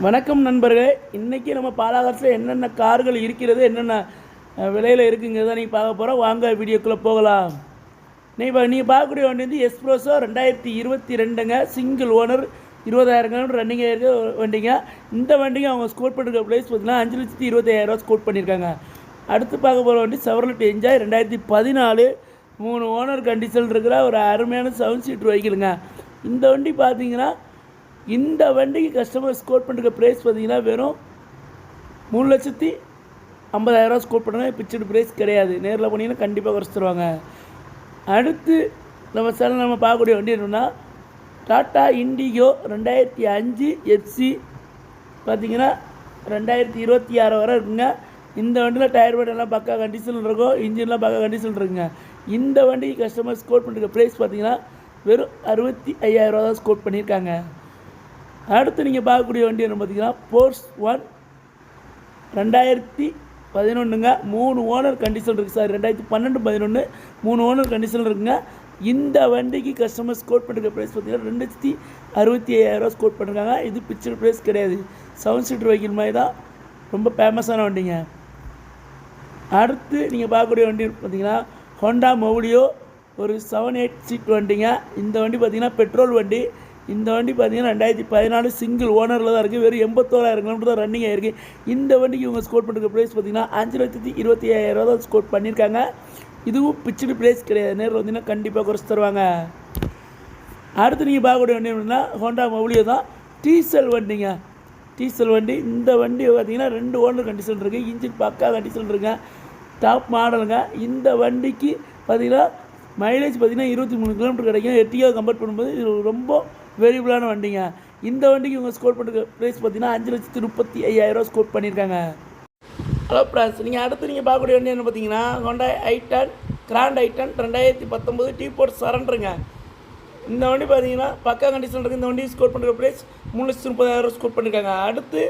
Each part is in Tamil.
வணக்கம் நண்பர்களே. இன்றைக்கி நம்ம பாலாகாரத்தில் என்னென்ன கார்கள் இருக்கிறது என்னென்ன விலையில் இருக்குங்கிறத நீங்கள் பார்க்க போகிறோம் வாங்க வீடியோக்குள்ளே போகலாம். நீ இப்போ நீங்கள் பார்க்கக்கூடிய வண்டி வந்து எஸ்ப்ரோஸோ ரெண்டாயிரத்தி இருபத்தி ரெண்டுங்க. சிங்கிள் ஓனர் இருபதாயிரம் கிலோமீட்டர் ரன்னிங் ஆகிருக்க வண்டிங்க. இந்த வண்டிங்க அவங்க ஸ்கோர் பண்ணிருக்க ப்ரைஸ் பார்த்தீங்கன்னா அஞ்சு லட்சத்தி இருபத்தாயிரரூவா ஸ்கோர் பண்ணியிருக்காங்க அடுத்து பார்க்க போகிற வண்டி செவரலட் என்ஜாய் ரெண்டாயிரத்தி பதினாலு. மூணு ஓனர் கண்டிஷன் இருக்கிற ஒரு அருமையான செவன் சீட் வெஹிக்கிளுங்க இந்த வண்டி பார்த்தீங்கன்னா இந்த வண்டிக்கு கஸ்டமர் ஸ்கோர் பண்ணுற ப்ரைஸ் பார்த்தீங்கன்னா வெறும் மூணு லட்சத்தி ஐம்பதாயிரம் ஸ்கோர் பண்ணுறாங்க பிச்சடு ப்ரைஸ் கிடையாது. நேரில் போனீங்கன்னா கண்டிப்பாக குறைச்சிருவாங்க அடுத்து நம்ம சேனல் நம்ம பார்க்கக்கூடிய வண்டி என்னென்னா டாட்டா இண்டிகோ ரெண்டாயிரத்தி அஞ்சு எஃப்சி பார்த்தீங்கன்னா ரெண்டாயிரத்தி இருபத்தி ஆறு வரை இருக்குங்க. இந்த வண்டியில் டயர் பேட் எல்லாம் பக்கா கண்டிஷன் இருக்கும் இன்ஜின்லாம் பக்கா கண்டிஷன் இருக்குங்க. இந்த வண்டிக்கு கஸ்டமர் ஸ்கோர் பண்ணுற ப்ரைஸ் பார்த்தீங்கன்னா வெறும் அறுபத்தி ஐயாயிரரூவா தான் ஸ்கோர் பண்ணியிருக்காங்க. அடுத்து நீங்கள் பார்க்கக்கூடிய வண்டி என்ன பார்த்தீங்கன்னா போர்ஸ் ஒன் ரெண்டாயிரத்தி பதினொன்றுங்க மூணு ஓனர் கண்டிஷன் இருக்குது சார் ரெண்டாயிரத்தி பன்னெண்டு பதினொன்று மூணு ஓனர் கண்டிஷன் இருக்குங்க. இந்த வண்டிக்கு கஸ்டமர் ஸ்கோர் பண்ணிருக்க ப்ரைஸ் பார்த்தீங்கன்னா ரெண்டு லட்சத்தி அறுபத்தி ஐயாயிரரூவா ஸ்கோர் பண்ணிருக்காங்க. இது பிக்சர் ப்ரைஸ் கிடையாது. செவன் சீட்டர் வெஹிக்கிள் மாதிரி தான். ரொம்ப ஃபேமஸான வண்டிங்க. அடுத்து நீங்கள் பார்க்கக்கூடிய வண்டி பார்த்தீங்கன்னா ஹோண்டா மௌடியோ ஒரு செவன் எயிட் சீட் வண்டிங்க. இந்த வண்டி பார்த்தீங்கன்னா பெட்ரோல் வண்டி. இந்த வண்டி பார்த்தீங்கன்னா ரெண்டாயிரத்தி பதினாலு சிங்கிள் ஓனரில் தான் இருக்குது வெறும் எண்பத்தோராயிரம் கிலோமீட்டர் தான் ரன்னிங் ஆயிருக்கு. இந்த வண்டிக்கு இவங்க ஸ்கோர் பண்ணிருக்க ப்ரைஸ் பார்த்தீங்கன்னா அஞ்சு லட்சத்தி இருபத்தி ஐயாயிரரூவா தான் ஸ்கோர் பண்ணியிருக்காங்க. இதுவும் பிச்சுடு ப்ரைஸ் கிடையாது. நேரில் வந்தீங்கன்னா கண்டிப்பாக குறைச்சி தருவாங்க. அடுத்து நீங்கள் பார்க்கக்கூடிய வண்டி அப்படின்னா ஹோண்டா மௌலியோ தான். டீசல் வண்டிங்க. டீசல் வண்டி. இந்த வண்டி பார்த்தீங்கன்னா ரெண்டு ஓனர் கண்டிஷன் இருக்குது இன்ஜின் பக்கா கண்டிஷன் இருக்குங்க. டாப் மாடலுங்க இந்த வண்டிக்கு பார்த்தீங்கன்னா மைலேஜ் பார்த்தீங்கன்னா இருபத்தி மூணு கிலோமீட்டர் கிடைக்கும். எட்டியோ கம்பேர் பண்ணும்போது இது ரொம்ப வேரியபிளான வண்டிங்க. இந்த வண்டிக்கு இவங்க ஸ்கோர் பண்ணுற ப்ரைஸ் பார்த்தீங்கன்னா அஞ்சு லட்சத்தி முப்பத்தி ஐயாயிரரூவா ஸ்கோர் பண்ணியிருக்காங்க. ஹலோ ப்ராஸ் நீங்கள் அடுத்து நீங்கள் பார்க்கக்கூடிய வண்டி என்ன பார்த்தீங்கன்னா ஹோண்டா ஐட்டன் கிராண்ட் ஐட்டன் ரெண்டாயிரத்தி பத்தொம்போது டீ போர்ட் சரண்டருங்க இந்த வண்டி பார்த்தீங்கன்னா பக்கா கண்டிஷன் இருக்குது இந்த வண்டி ஸ்கோர் பண்ணுற ப்ரைஸ் மூணு லட்சத்தி முப்பதாயிரம் ஸ்கோர் பண்ணியிருக்காங்க. அடுத்து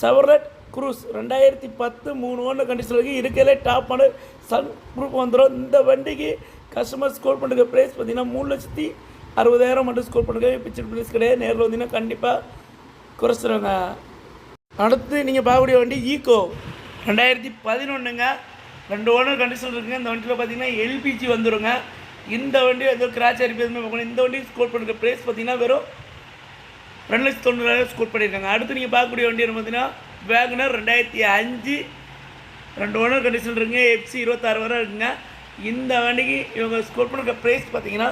செவர்லட் குரூஸ் ரெண்டாயிரத்தி பத்து மூணு ஒன்று கண்டிஷன் இருக்குது இருக்கிறதுலே டாப் மாடல் சன் ப்ரூஃப் வந்துடும் இந்த வண்டிக்கு கஸ்டமர் ஸ்கோர் பண்ணுற ப்ரைஸ் பார்த்தீங்கன்னா மூணு லட்சத்தி அறுபதாயிரம் மட்டும் ஸ்கோர் பண்ணுறது பிக்சர் ப்ளீஸ் கிடையாது. நேரில் வந்தீங்கன்னா கண்டிப்பாக குறைச்சிருவாங்க அடுத்து நீங்கள் பார்க்கக்கூடிய வண்டி ஈகோ ரெண்டாயிரத்தி பதினொன்றுங்க ரெண்டு ஓனர் கண்டிஷன் இருக்குங்க. இந்த வண்டியில் பார்த்தீங்கன்னா எல்பிஜி வந்துடுங்க இந்த வண்டி ஏதோ கிராச் அரிப்பு எதுவுமே பார்க்கணும் இந்த வண்டி ஸ்கோர் பண்ணுற ப்ரைஸ் பார்த்தீங்கன்னா வெறும் ரெண்டு லட்சத்தி தொண்ணூறாயிரம் ஸ்கோர் பண்ணியிருக்காங்க. அடுத்து நீங்கள் பார்க்கக்கூடிய வண்டி என்ன பார்த்தீங்கன்னா வேகனர் ரெண்டாயிரத்தி அஞ்சு. ரெண்டு ஓனர் கண்டிஷன் இருக்குங்க. எஃப்சி இருபத்தாறு வரை இருக்குங்க. இந்த வண்டிக்கு இவங்க ஸ்கோர் பண்ணுற ப்ரைஸ் பார்த்தீங்கன்னா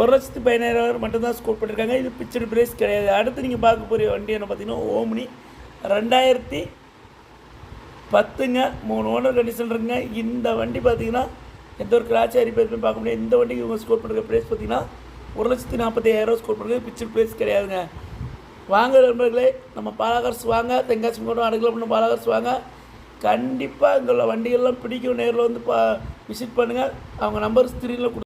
ஒரு லட்சத்து பதினாயிரம் மட்டும்தான் ஸ்கோர் பண்ணியிருக்காங்க இது பிக்சர் ப்ரைஸ் கிடையாது. அடுத்து நீங்கள் பார்க்க போகிற வண்டி என்ன பார்த்தீங்கன்னா ஓம்னி. ரெண்டாயிரத்தி பத்துங்க. மூணு ஓனர் கண்டிஷன் இருக்குங்க. இந்த வண்டி பார்த்தீங்கன்னா எந்த ஒரு கிராச்சி அரிப்பேருமே பார்க்க முடியாது. இந்த வண்டிக்கு இவங்க ஸ்கோர் பண்ணுற ப்ரைஸ் பார்த்தீங்கன்னா ஒரு லட்சத்தி நாற்பத்தையாயிரம் ஸ்கோர் பண்ணுறது பிக்சர் ப்ரைஸ் கிடையாதுங்க. வாங்க நண்பர்களே நம்ம பாலாகர்ஸ் வாங்க. தென்காசி மாவட்டம் அடுக்கல பண்ண பாலாகர்ஸ் வாங்க. கண்டிப்பாக இங்கே உள்ள வண்டிகள்லாம் பிடிக்கும். நேரில் வந்து பா விசிட் பண்ணுங்கள் அவங்க நம்பர் ஸ்க்ரீனில் கொடு